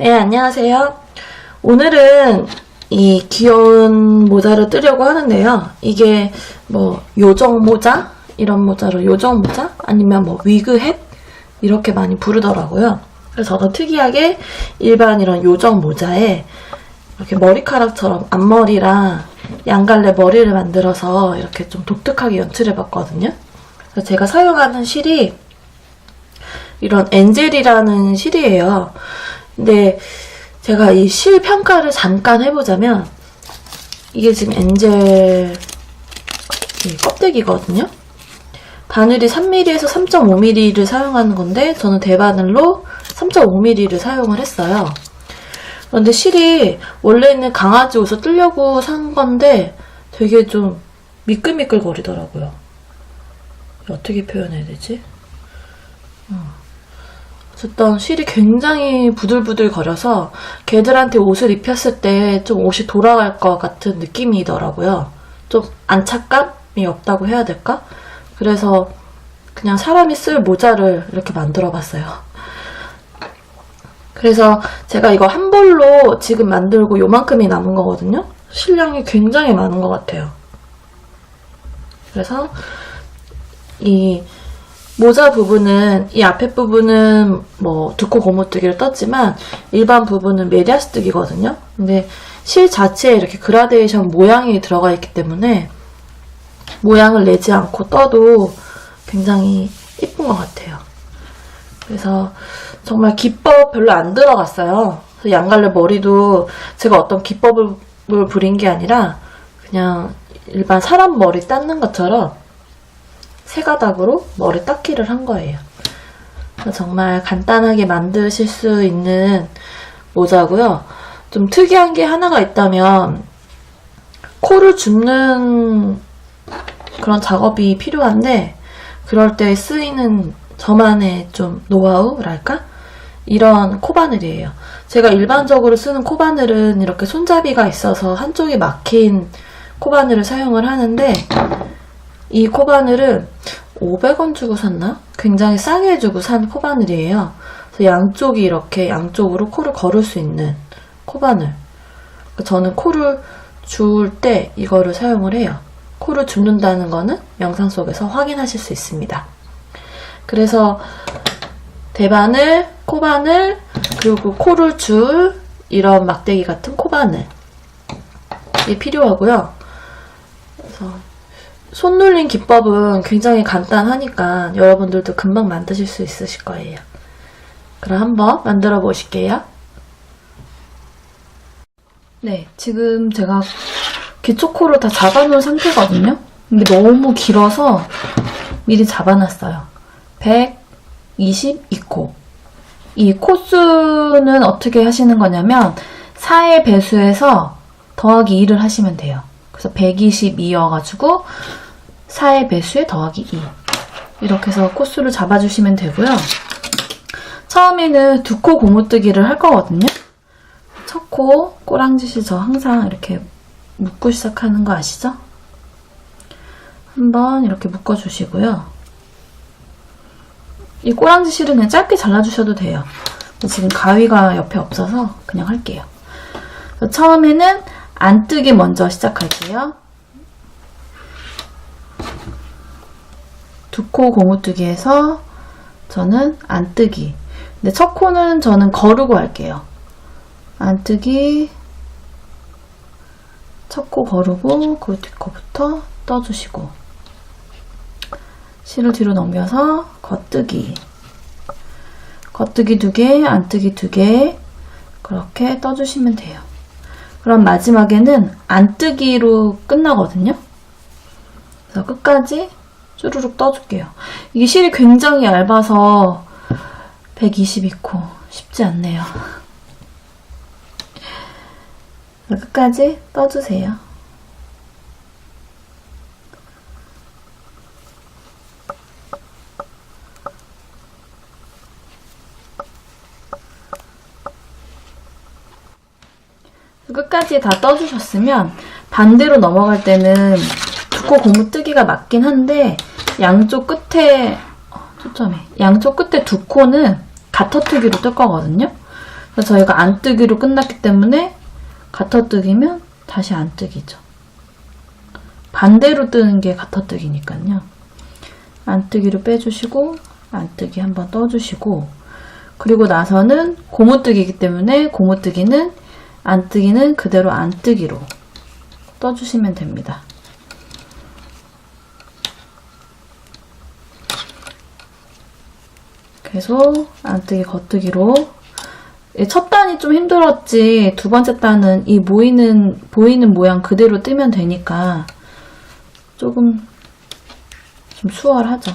네, 안녕하세요. 오늘은 이 귀여운 모자를 뜨려고 하는데요. 이게 뭐 요정 모자? 이런 모자로 요정 모자? 아니면 뭐 위그 햇? 이렇게 많이 부르더라고요. 그래서 저도 특이하게 일반 이런 요정 모자에 이렇게 머리카락처럼 앞머리랑 양갈래 머리를 만들어서 이렇게 좀 독특하게 연출해봤거든요. 그래서 제가 사용하는 실이 이런 엔젤이라는 실이에요. 근데 제가 이 실 평가를 잠깐 해보자면 이게 지금 엔젤 이 껍데기거든요. 바늘이 3mm에서 3.5mm를 사용하는 건데 저는 대바늘로 3.5mm를 사용을 했어요. 그런데 실이 원래는 강아지 옷을 뜨려고 산 건데 되게 좀 미끌미끌 거리더라고요. 어떻게 표현해야 되지? 어 쨌든 실이 굉장히 부들부들 거려서 개들한테 옷을 입혔을 때 좀 옷이 돌아갈 것 같은 느낌이더라고요. 좀 안착감이 없다고 해야 될까? 그래서 그냥 사람이 쓸 모자를 이렇게 만들어 봤어요. 그래서 제가 이거 한 볼로 지금 만들고 요만큼이 남은 거거든요. 실량이 굉장히 많은 것 같아요. 그래서 이 모자 부분은 이 앞에 부분은 뭐 두코 고무뜨기를 떴지만 일반 부분은 메리아스뜨기거든요. 근데 실 자체에 이렇게 그라데이션 모양이 들어가 있기 때문에 모양을 내지 않고 떠도 굉장히 이쁜 것 같아요. 그래서 정말 기법 별로 안 들어갔어요. 양갈래 머리도 제가 어떤 기법을 부린 게 아니라 그냥 일반 사람 머리 닦는 것처럼 세 가닥으로 머리 닦기를 한 거예요. 정말 간단하게 만드실 수 있는 모자고요. 좀 특이한 게 하나가 있다면 코를 줍는 그런 작업이 필요한데 그럴 때 쓰이는 저만의 좀 노하우랄까? 이런 코바늘이에요. 제가 일반적으로 쓰는 코바늘은 이렇게 손잡이가 있어서 한쪽이 막힌 코바늘을 사용을 하는데 이 코바늘은 500원 주고 샀나? 굉장히 싸게 주고 산 코바늘이에요. 그래서 양쪽이 이렇게 양쪽으로 코를 걸을 수 있는 코바늘. 저는 코를 주울 때 이거를 사용을 해요. 코를 줍는다는 거는 영상 속에서 확인하실 수 있습니다. 그래서 대바늘, 코바늘, 그리고 코를 줄 이런 막대기 같은 코바늘이 필요하고요. 그래서 손 눌린 기법은 굉장히 간단하니까 여러분들도 금방 만드실 수 있으실 거예요. 그럼 한번 만들어 보실게요. 네, 지금 제가 기초코를 다 잡아놓은 상태거든요. 이게 너무 길어서 미리 잡아놨어요. 122코. 이 코수는 어떻게 하시는 거냐면 4의 배수에서 더하기 2를 하시면 돼요. 그래서 122여가지고 4의 배수에 더하기 2. 이렇게 해서 코수를 잡아주시면 되고요. 처음에는 두 코 고무뜨기를 할 거거든요. 첫 코 꼬랑짓이 저 항상 이렇게 묶고 시작하는 거 아시죠? 한번 이렇게 묶어주시고요. 이 꼬랑지 실은 그냥 짧게 잘라주셔도 돼요. 지금 가위가 옆에 없어서 그냥 할게요. 처음에는 안 뜨기 먼저 시작할게요. 두 코 고무뜨기에서 저는 안 뜨기. 근데 첫 코는 저는 거르고 할게요. 안 뜨기, 첫 코 거르고 그 뒷코부터 떠주시고 실을 뒤로 넘겨서 겉뜨기 겉뜨기 두 개, 안뜨기 두 개 그렇게 떠주시면 돼요. 그럼 마지막에는 안 뜨기로 끝나거든요. 그래서 끝까지 쭈루룩 떠줄게요. 이게 실이 굉장히 얇아서 122코 쉽지 않네요. 끝까지 떠주세요. 끝까지 다 떠주셨으면 반대로 넘어갈 때는 두코 고무 뜨기가 맞긴 한데 양쪽 끝에 어, 초점에 양쪽 끝에 두 코는 가터뜨기로 뜰 거거든요. 그래서 저희가 안뜨기로 끝났기 때문에 가터뜨기면 다시 안뜨기죠. 반대로 뜨는 게 가터뜨기니까요. 안뜨기로 빼주시고 안뜨기 한번 떠주시고 그리고 나서는 고무뜨기이기 때문에 고무뜨기는 안 뜨기는 그대로 안 뜨기로 떠주시면 됩니다. 계속 안뜨기 겉뜨기로 예, 첫 단이 좀 힘들었지 두 번째 단은 이 모이는 보이는 모양 그대로 뜨면 되니까 조금 좀 수월하죠.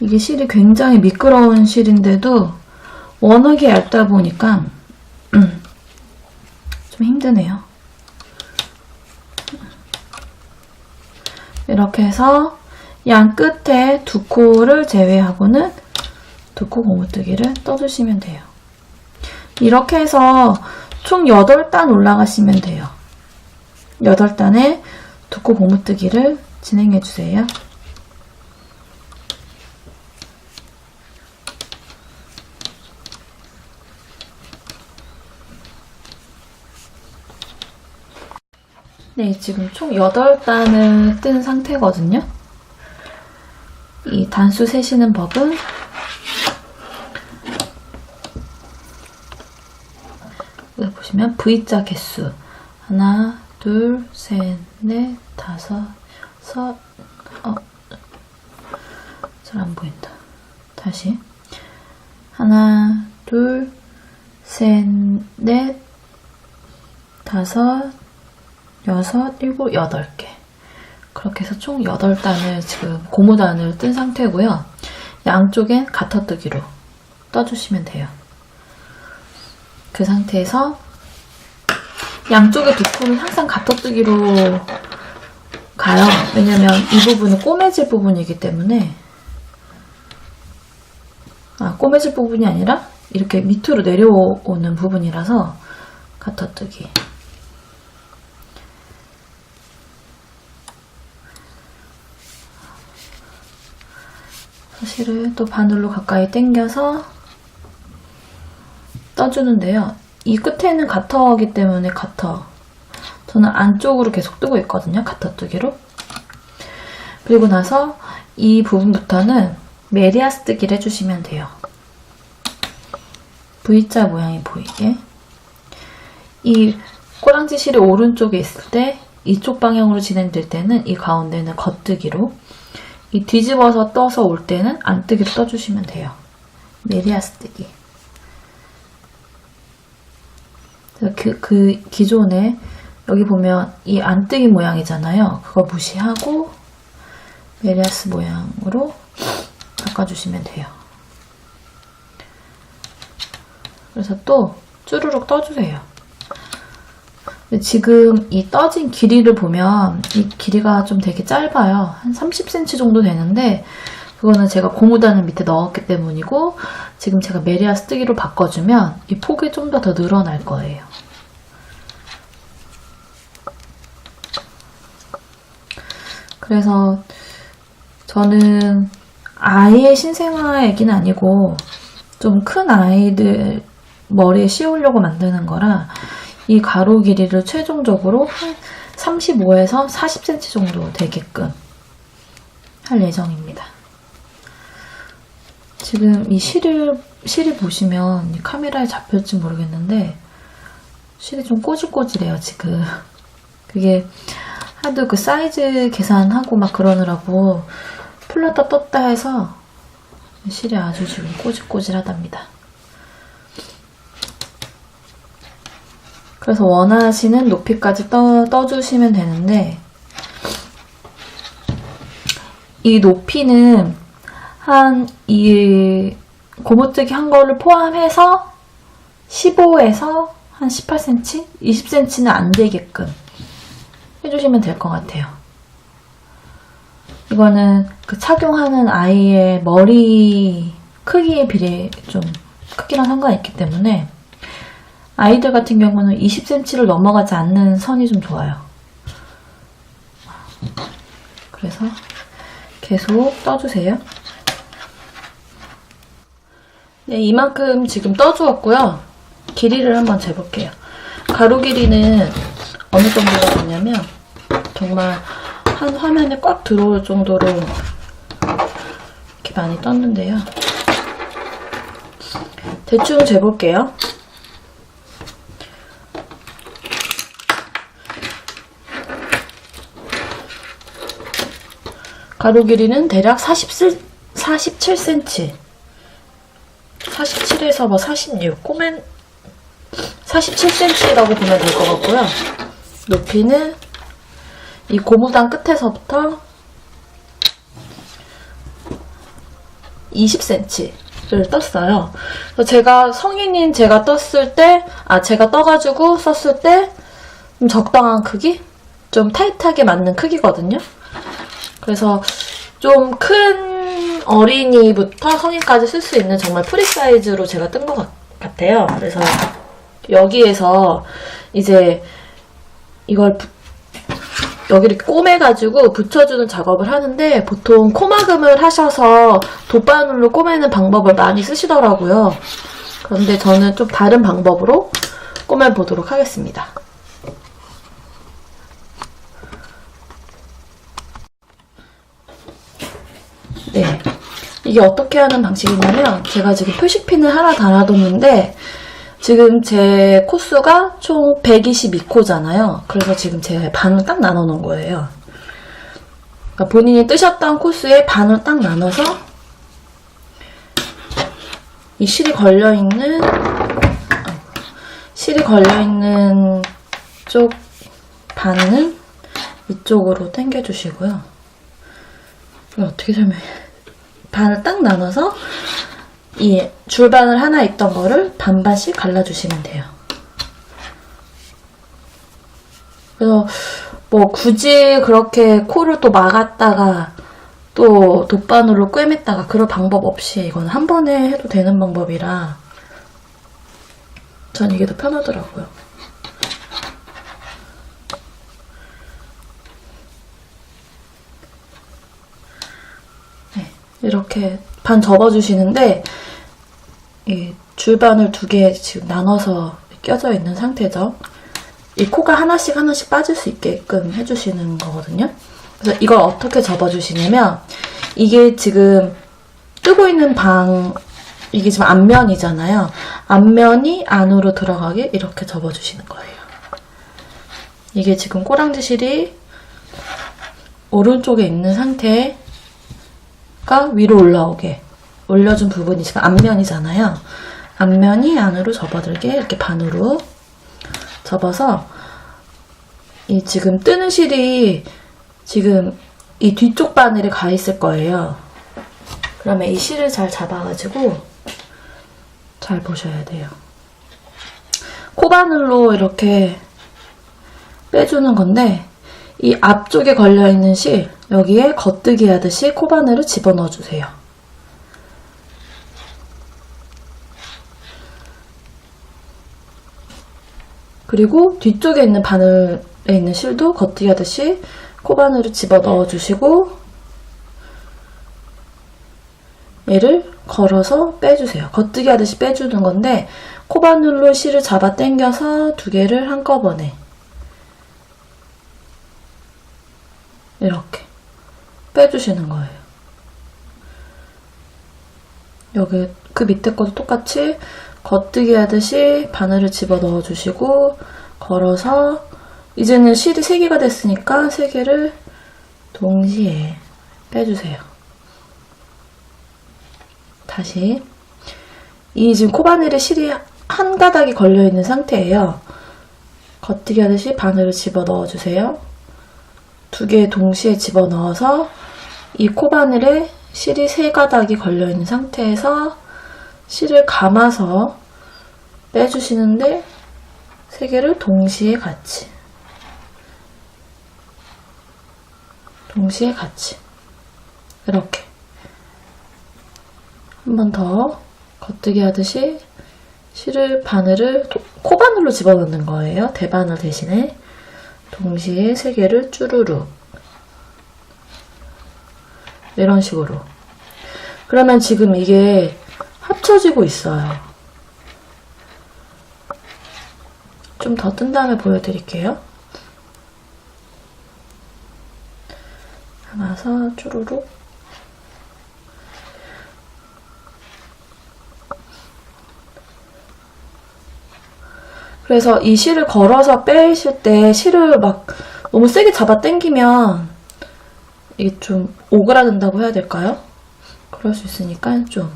이게 실이 굉장히 미끄러운 실인데도 워낙에 얇다 보니까 좀 힘드네요. 이렇게 해서 양 끝에 두 코를 제외하고는 두 코 고무뜨기를 떠주시면 돼요. 이렇게 해서 총 8단 올라가시면 돼요. 8단에 두 코 고무뜨기를 진행해 주세요. 네, 지금 총 8단을 뜬 상태거든요. 이 단수 세시는 법은 여기 보시면 V자 개수 하나, 둘, 셋, 넷, 다섯, 여섯, 어, 잘 안 보인다. 다시 하나, 둘, 셋, 넷, 다섯, 여섯, 일곱, 여덟 개. 그렇게 해서 총 8단을 지금 고무단을 뜬 상태고요. 양쪽엔 가터뜨기로 떠주시면 돼요. 그 상태에서 양쪽의 두 코는 항상 가터뜨기로 가요. 왜냐면 이 부분은 꼬매질 부분이기 때문에 아, 꼬매질 부분이 아니라 이렇게 밑으로 내려오는 부분이라서 가터뜨기 사실은 또 바늘로 가까이 당겨서 떠주는데요. 이 끝에는 가터기 때문에 가터. 저는 안쪽으로 계속 뜨고 있거든요. 가터 뜨기로. 그리고 나서 이 부분부터는 메리아스 뜨기를 해주시면 돼요. V자 모양이 보이게. 이 꼬랑지 실이 오른쪽에 있을 때 이쪽 방향으로 진행될 때는 이 가운데는 겉뜨기로 이 뒤집어서 떠서 올 때는 안뜨기로 떠주시면 돼요. 메리아스 뜨기. 그, 그 기존에 여기 보면 이 안뜨기 모양이잖아요. 그거 무시하고 메리아스 모양으로 바꿔주시면 돼요. 그래서 또 쭈루룩 떠주세요. 지금 이 떠진 길이를 보면 이 길이가 좀 되게 짧아요. 한 30cm 정도 되는데 그거는 제가 고무단을 밑에 넣었기 때문이고 지금 제가 메리아 스 뜨기로 바꿔주면 이 폭이 좀 더 더 늘어날 거예요. 그래서 저는 아예 신생아 애기는 아니고 좀 큰 아이들 머리에 씌우려고 만드는 거라 이 가로 길이를 최종적으로 한 35에서 40cm 정도 되게끔 할 예정입니다. 지금 이 실을, 실이 보시면 카메라에 잡힐지 모르겠는데 실이 좀 꼬질꼬질해요, 지금. 그게 하도 그 사이즈 계산하고 막 그러느라고 풀렀다 떴다 해서 실이 아주 지금 꼬질꼬질하답니다. 그래서 원하시는 높이까지 떠, 떠주시면 되는데 이 높이는 한 이 고무뜨기 한 거를 포함해서 15에서 한 18cm? 20cm는 안 되게끔 해주시면 될 것 같아요. 이거는 그 착용하는 아이의 머리 크기에 비례 좀 크기랑 상관이 있기 때문에 아이들 같은 경우는 20cm를 넘어가지 않는 선이 좀 좋아요. 그래서 계속 떠주세요. 네, 이만큼 지금 떠주었고요. 길이를 한번 재볼게요. 가로 길이는 어느 정도가 되냐면 정말 한 화면에 꽉 들어올 정도로 이렇게 많이 떴는데요. 대충 재볼게요. 가로 길이는 대략 47, 47cm. 47에서 뭐 46, 꼬맨 47cm라고 보면 될 것 같고요. 높이는 이 고무단 끝에서부터 20cm를 떴어요. 제가 성인인 제가 떴을 때, 아, 제가 떠가지고 썼을 때, 좀 적당한 크기? 좀 타이트하게 맞는 크기거든요. 그래서 좀 큰 어린이부터 성인까지 쓸 수 있는 정말 프리 사이즈로 제가 뜬 것 같아요. 그래서 여기에서 이제 이걸 부- 여기를 꼬매가지고 붙여주는 작업을 하는데 보통 코막음을 하셔서 돗바늘로 꼬매는 방법을 많이 쓰시더라고요. 그런데 저는 좀 다른 방법으로 꼬매보도록 하겠습니다. 네. 이게 어떻게 하는 방식이냐면 제가 지금 표식핀을 하나 달아뒀는데 지금 제 코수가 총 122코잖아요. 그래서 지금 제 반을 딱 나눠 놓은 거예요. 그러니까 본인이 뜨셨던 코수의 반을 딱 나눠서 이 실이 걸려있는 실이 걸려있는 쪽 반은 이쪽으로 당겨주시고요. 이거 어떻게 설명해? 반을 딱 나눠서 이 줄반을 하나 있던 거를 반반씩 갈라주시면 돼요. 그래서 뭐 굳이 그렇게 코를 또 막았다가 또 돗바늘로 꿰맸다가 그럴 방법 없이 이건 한 번에 해도 되는 방법이라 전 이게 더 편하더라고요. 네, 이렇게 반 접어주시는데 이 줄반을 두 개 지금 나눠서 껴져 있는 상태죠. 이 코가 하나씩 하나씩 빠질 수 있게끔 해주시는 거거든요. 그래서 이걸 어떻게 접어주시냐면 이게 지금 뜨고 있는 방 이게 지금 앞면이잖아요. 앞면이 안으로 들어가게 이렇게 접어주시는 거예요. 이게 지금 꼬랑지실이 오른쪽에 있는 상태 가 위로 올라오게 올려준 부분이 지금 앞면이잖아요. 앞면이 안으로 접어들게 이렇게 반으로 접어서 이 지금 뜨는 실이 지금 이 뒤쪽 바늘에 가 있을 거예요. 그러면 이 실을 잘 잡아가지고 잘 보셔야 돼요. 코바늘로 이렇게 빼주는 건데 이 앞쪽에 걸려있는 실 여기에 겉뜨기 하듯이 코바늘을 집어넣어 주세요. 그리고 뒤쪽에 있는 바늘에 있는 실도 겉뜨기 하듯이 코바늘을 집어 넣어 주시고 얘를 걸어서 빼주세요. 겉뜨기 하듯이 빼주는 건데 코바늘로 실을 잡아 당겨서 두 개를 한꺼번에 이렇게 빼주시는 거예요. 여기 그 밑에 것도 똑같이 겉뜨기 하듯이 바늘을 집어 넣어 주시고 걸어서 이제는 실이 3개가 됐으니까 3개를 동시에 빼주세요. 다시 이 지금 코바늘에 실이 한 가닥이 걸려있는 상태예요. 겉뜨기 하듯이 바늘을 집어 넣어주세요. 두 개 동시에 집어 넣어서 이 코바늘에 실이 세 가닥이 걸려있는 상태에서 실을 감아서 빼주시는데 세 개를 동시에 같이. 동시에 같이. 이렇게. 한 번 더 겉뜨기 하듯이 실을 바늘을 도- 코바늘로 집어넣는 거예요. 대바늘 대신에 동시에 세 개를 쭈루루 이런 식으로 그러면 지금 이게 합쳐지고 있어요. 좀 더 뜬 다음에 보여드릴게요. 감아서 쭈루룩 그래서 이 실을 걸어서 빼실 때 실을 막 너무 세게 잡아 당기면 이게 좀 오그라든다고 해야 될까요? 그럴 수 있으니까 좀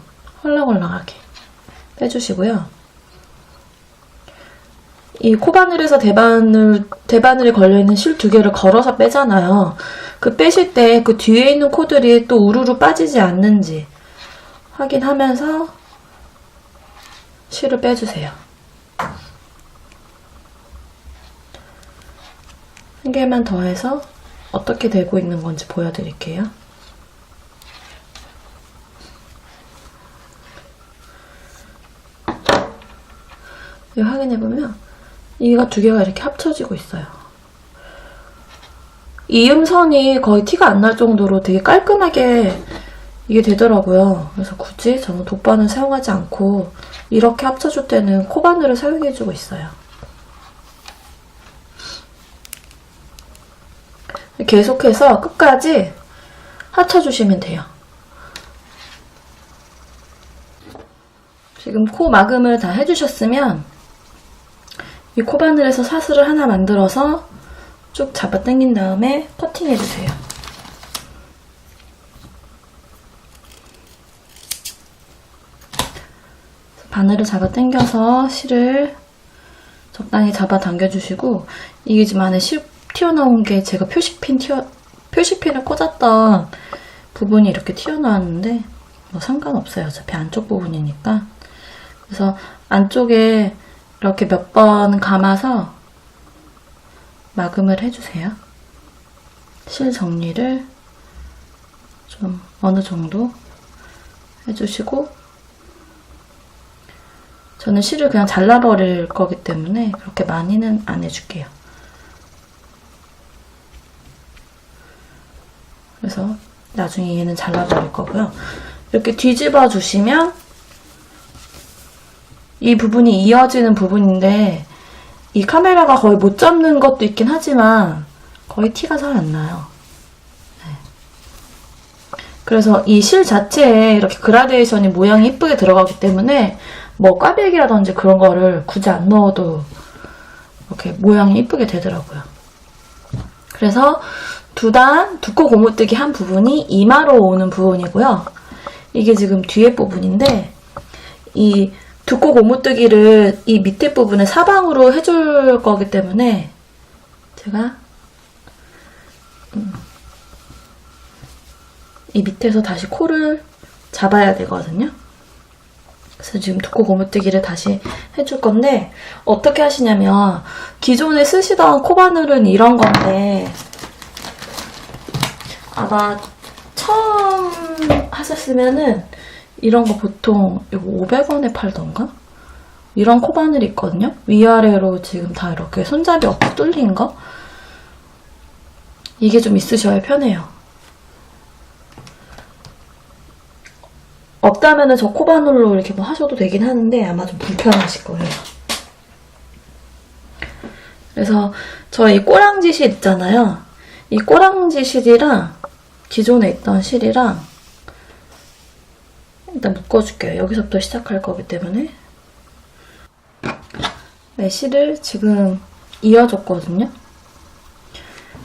헐렁헐렁하게 빼주시고요. 이 코바늘에서 대바늘, 대바늘이 걸려있는 실 두 개를 걸어서 빼잖아요. 그 빼실 때 그 뒤에 있는 코들이 또 우르르 빠지지 않는지 확인하면서 실을 빼주세요. 한 개만 더 해서 어떻게 되고 있는 건지 보여드릴게요. 확인해보면 이가 두 개가 이렇게 합쳐지고 있어요. 이음선이 거의 티가 안 날 정도로 되게 깔끔하게 이게 되더라고요. 그래서 굳이 저는 돗바늘 사용하지 않고 이렇게 합쳐줄 때는 코바늘을 사용해주고 있어요. 계속해서 끝까지 합쳐주시면 돼요. 지금 코 막음을 다 해주셨으면 이 코바늘에서 사슬을 하나 만들어서 쭉 잡아 당긴 다음에 커팅해주세요. 바늘을 잡아 당겨서 실을 적당히 잡아 당겨주시고 이게 지금 안에 실 튀어나온 게 제가 표시핀 튀어 표시핀을 꽂았던 부분이 이렇게 튀어나왔는데 뭐 상관없어요. 어차피 안쪽 부분이니까. 그래서 안쪽에 이렇게 몇 번 감아서 마금을 해주세요. 실 정리를 좀 어느 정도 해주시고 저는 실을 그냥 잘라버릴 거기 때문에 그렇게 많이는 안 해줄게요. 그래서 나중에 얘는 잘라버릴 거고요. 이렇게 뒤집어 주시면 이 부분이 이어지는 부분인데 이 카메라가 거의 못 잡는 것도 있긴 하지만 거의 티가 잘 안 나요. 네. 그래서 이 실 자체에 이렇게 그라데이션이 모양이 이쁘게 들어가기 때문에 뭐 꽈배기라든지 그런 거를 굳이 안 넣어도 이렇게 모양이 이쁘게 되더라고요. 그래서 두단 두꺼 고무뜨기 한 부분이 이마로 오는 부분이고요. 이게 지금 뒤에 부분인데 이 두꺼 고무뜨기를 이 밑에 부분에 사방으로 해줄 거기 때문에 제가 음, 이 밑에서 다시 코를 잡아야 되거든요. 그래서 지금 두꺼 고무뜨기를 다시 해줄 건데 어떻게 하시냐면 기존에 쓰시던 코바늘은 이런 건데 아마 처음 하셨으면은 이런 거 보통 이거 500원에 팔던가? 이런 코바늘이 있거든요. 위아래로 지금 다 이렇게 손잡이 없이 뚫린 거. 이게 좀 있으셔야 편해요. 없다면 은 저 코바늘로 이렇게 뭐 하셔도 되긴 하는데 아마 좀 불편하실 거예요. 그래서 저희 꼬랑지 실 있잖아요. 이 꼬랑지 실이랑 기존에 있던 실이랑 일단 묶어줄게요. 여기서부터 시작할 거기 때문에 네, 실을 지금 이어줬거든요.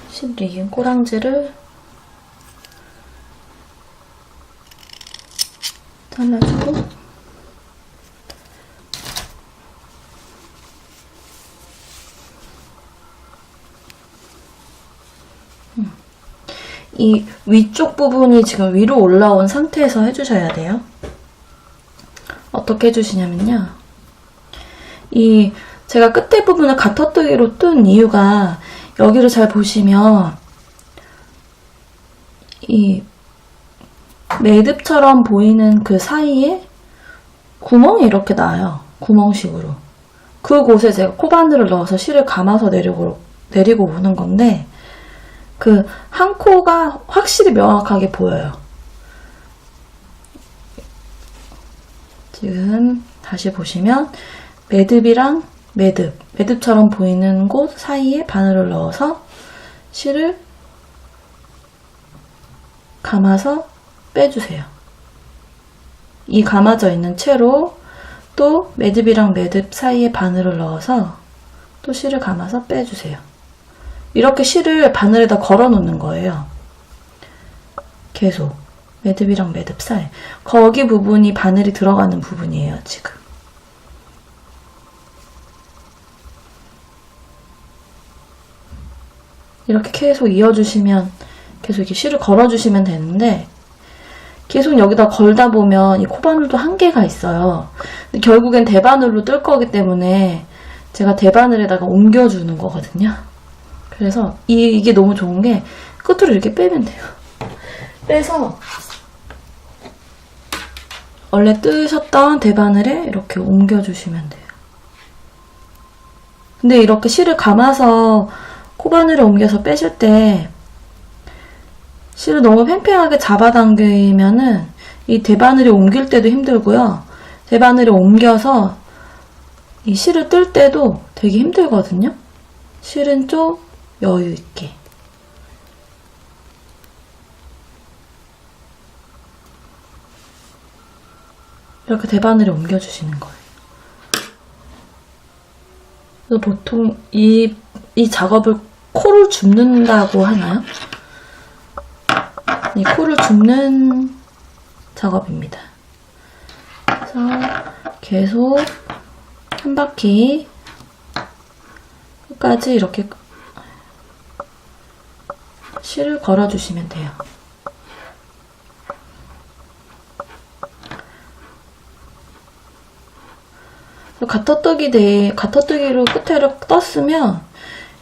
실을 이은 꼬랑지를 잘라주고 이 위쪽 부분이 지금 위로 올라온 상태에서 해주셔야 돼요. 어떻게 해주시냐면요. 이 제가 끝에 부분을 가터뜨기로 뜬 이유가 여기를 잘 보시면 이 매듭처럼 보이는 그 사이에 구멍이 이렇게 나요. 구멍식으로. 그곳에 제가 코바늘을 넣어서 실을 감아서 내리고, 내리고 오는 건데 그 한 코가 확실히 명확하게 보여요. 지금 다시 보시면 매듭이랑 매듭, 매듭처럼 보이는 곳 사이에 바늘을 넣어서 실을 감아서 빼주세요. 이 감아져 있는 채로 또 매듭이랑 매듭 사이에 바늘을 넣어서 또 실을 감아서 빼주세요. 이렇게 실을 바늘에다 걸어 놓는 거예요. 계속. 매듭이랑 매듭 사이. 거기 부분이 바늘이 들어가는 부분이에요 지금. 이렇게 계속 이어주시면 계속 이렇게 실을 걸어주시면 되는데 계속 여기다 걸다 보면 이 코바늘도 한계가 있어요. 결국엔 대바늘로 뜰 거기 때문에 제가 대바늘에다가 옮겨주는 거거든요 그래서 이, 이게 너무 좋은 게 끝으로 이렇게 빼면 돼요 빼서 원래 뜨셨던 대바늘에 이렇게 옮겨주시면 돼요. 근데 이렇게 실을 감아서 코바늘에 옮겨서 빼실 때 실을 너무 팽팽하게 잡아당기면은 이 대바늘에 옮길 때도 힘들고요. 대바늘에 옮겨서 이 실을 뜰 때도 되게 힘들거든요. 실은 좀 여유 있게. 이렇게 대바늘에 옮겨주시는 거예요. 그래서 보통 이, 이 작업을 코를 줍는다고 하나요? 이 코를 줍는 작업입니다. 그래서 계속 한 바퀴 끝까지 이렇게 실을 걸어주시면 돼요. 가터뜨기 대 가터뜨기로 끝에를 떴으면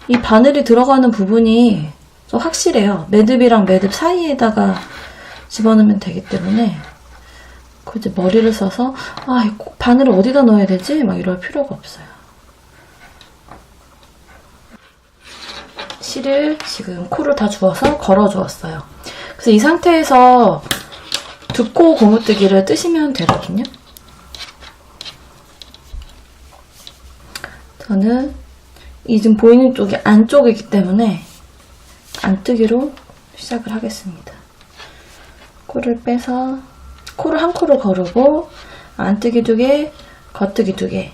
이 바늘이 들어가는 부분이 좀 확실해요. 매듭이랑 매듭 사이에다가 집어넣으면 되기 때문에 그 이제 머리를 써서 아, 바늘을 어디다 넣어야 되지? 막 이럴 필요가 없어요. 실을 지금 코를 다 주어서 걸어 주었어요. 그래서 이 상태에서 두코 고무뜨기를 뜨시면 되거든요. 저는 이 지금 보이는 쪽이 안쪽이기 때문에 안뜨기로 시작을 하겠습니다. 코를 빼서 코를 한 코를 거르고 안뜨기 두 개, 겉뜨기 두 개.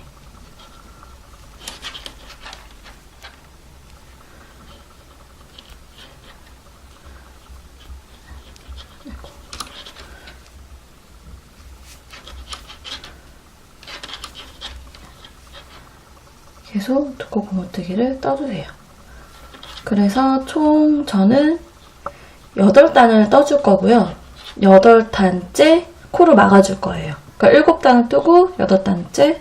계속 두꺼 고무뜨기를 떠주세요. 그래서 총 저는 8단을 떠줄 거고요. 8단째 코를 막아줄 거예요. 그러니까 7단을 뜨고 8단째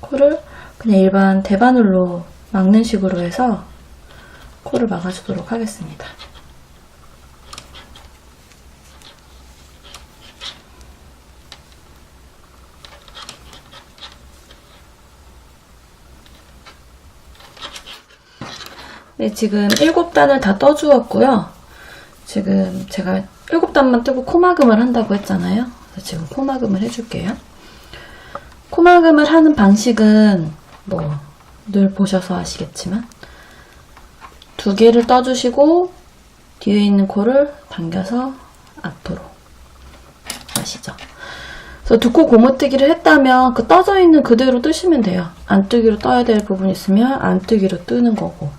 코를 그냥 일반 대바늘로 막는 식으로 해서 코를 막아주도록 하겠습니다. 네, 지금 7단을 다 떠주었고요. 지금 제가 7단만 뜨고 코막음을 한다고 했잖아요. 지금 코막음을 해줄게요. 코막음을 하는 방식은 뭐 늘 보셔서 아시겠지만 두 개를 떠주시고 뒤에 있는 코를 당겨서 앞으로 아시죠? 그래서 두코 고무뜨기를 했다면 그 떠져 있는 그대로 뜨시면 돼요. 안뜨기로 떠야 될 부분 있으면 안뜨기로 뜨는 거고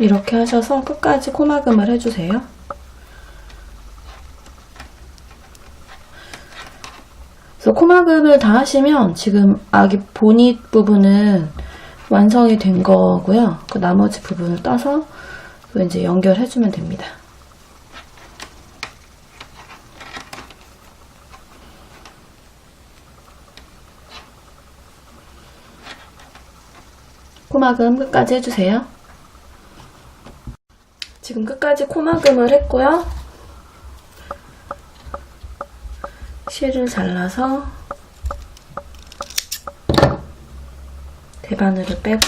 이렇게 하셔서 끝까지 코막음을 해주세요. 그래서 코막음을 다 하시면 지금 아기 보닛 부분은 완성이 된 거고요. 그 나머지 부분을 따서 또 이제 연결해주면 됩니다. 코막음 끝까지 해주세요. 지금 끝까지 코막음을 했고요. 실을 잘라서 대바늘을 빼고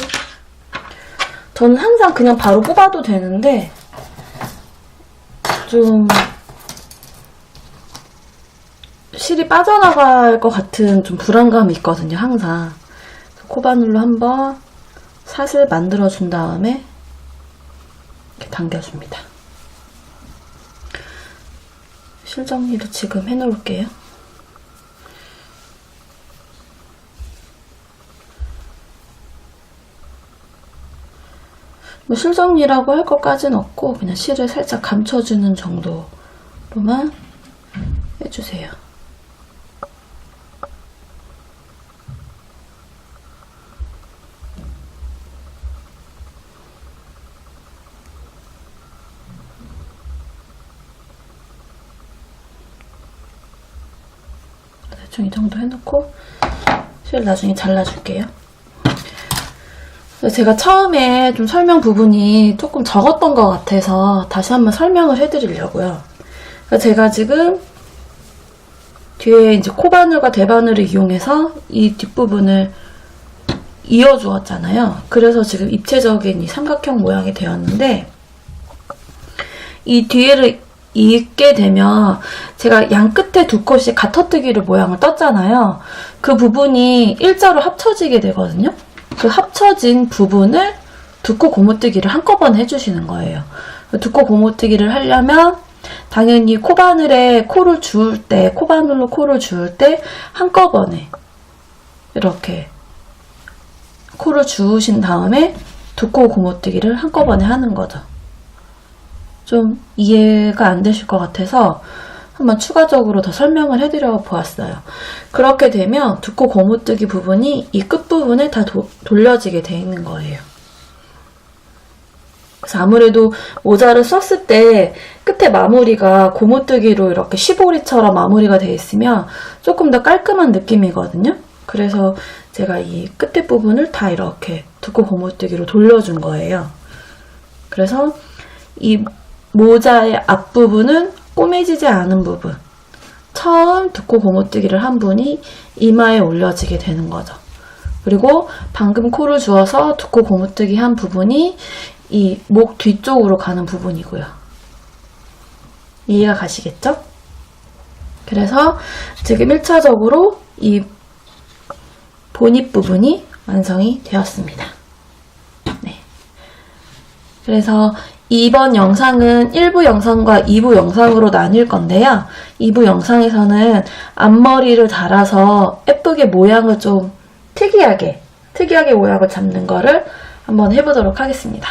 저는 항상 그냥 바로 뽑아도 되는데 좀 실이 빠져나갈 것 같은 좀 불안감이 있거든요, 항상. 코바늘로 한번 사슬 만들어준 다음에 이렇게 당겨줍니다. 실 정리도 지금 해놓을게요. 뭐 실정리라고 할 것까지는 없고 그냥 실을 살짝 감춰주는 정도로만 해주세요. 대충 이 정도 해놓고 실 나중에 잘라줄게요. 제가 처음에 좀 설명 부분이 조금 적었던 것 같아서 다시 한번 설명을 해드리려고요. 제가 지금 뒤에 이제 코바늘과 대바늘을 이용해서 이 뒷부분을 이어주었잖아요. 그래서 지금 입체적인 이 삼각형 모양이 되었는데 이 뒤에를 잇게 되면 제가 양 끝에 두 컷이 가터뜨기를 모양을 떴잖아요. 그 부분이 일자로 합쳐지게 되거든요. 그 합쳐진 부분을 두코 고무뜨기를 한꺼번에 해주시는 거예요. 두코 고무뜨기를 하려면 당연히 코바늘에 코를 주울 때, 코바늘로 코를 주울 때 한꺼번에 이렇게 코를 주우신 다음에 두코 고무뜨기를 한꺼번에 하는 거죠. 좀 이해가 안 되실 것 같아서 한번 추가적으로 더 설명을 해드려 보았어요. 그렇게 되면 두코 고무뜨기 부분이 이 끝부분에 다 도- 돌려지게 돼 있는 거예요. 그래서 아무래도 모자를 썼을 때 끝에 마무리가 고무뜨기로 이렇게 시보리처럼 마무리가 돼 있으면 조금 더 깔끔한 느낌이거든요. 그래서 제가 이 끝에 부분을 다 이렇게 두코 고무뜨기로 돌려준 거예요. 그래서 이 모자의 앞부분은 꼬매지지 않은 부분. 처음 두코 고무뜨기를 한 분이 이마에 올려지게 되는 거죠. 그리고 방금 코를 주어서 두코 고무뜨기 한 부분이 이 목 뒤쪽으로 가는 부분이고요. 이해가 가시겠죠? 그래서 지금 1차적으로 이 본입 부분이 완성이 되었습니다. 네. 그래서 이번 영상은 1부 영상과 2부 영상으로 나뉠 건데요. 2부 영상에서는 앞머리를 달아서 예쁘게 모양을 좀 특이하게, 특이하게 모양을 잡는 거를 한번 해보도록 하겠습니다.